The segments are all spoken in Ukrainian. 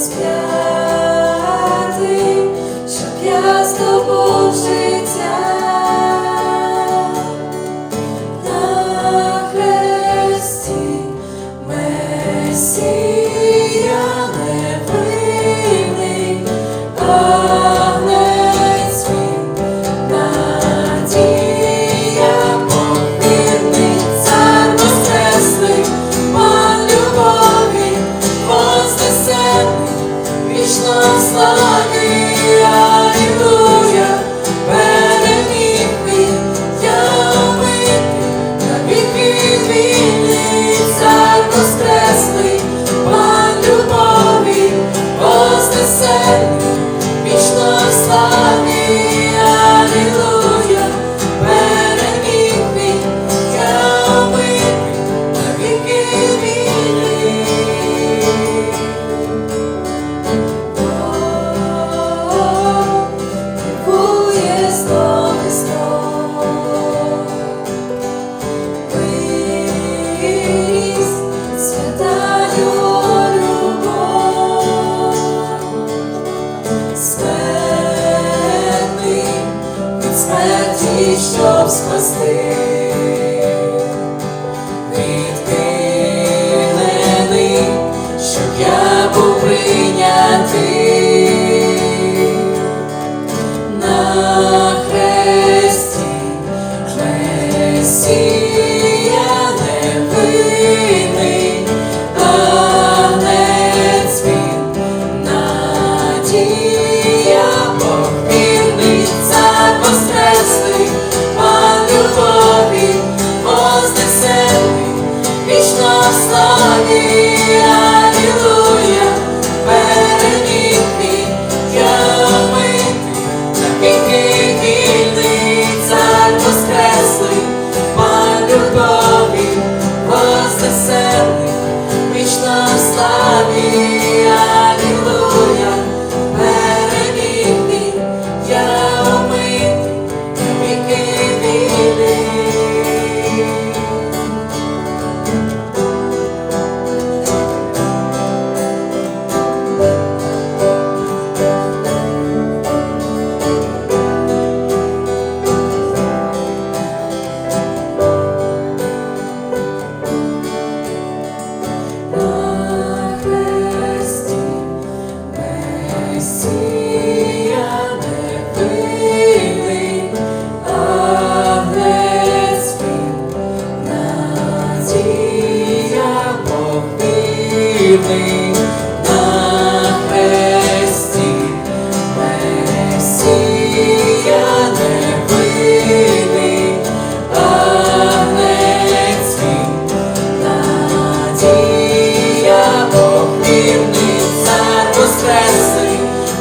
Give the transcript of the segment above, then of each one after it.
gospel. щоб спасти. the sound. дивний на хресті, Месія невинний, Агнецький, надія обмірний, цар воскресний,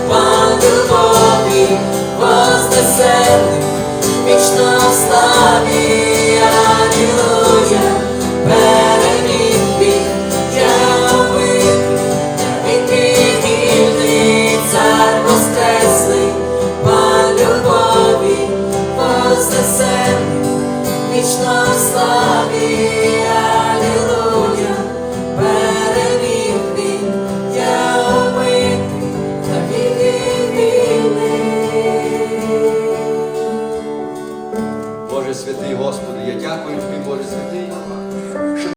пан любові, вознесений, вічна славі.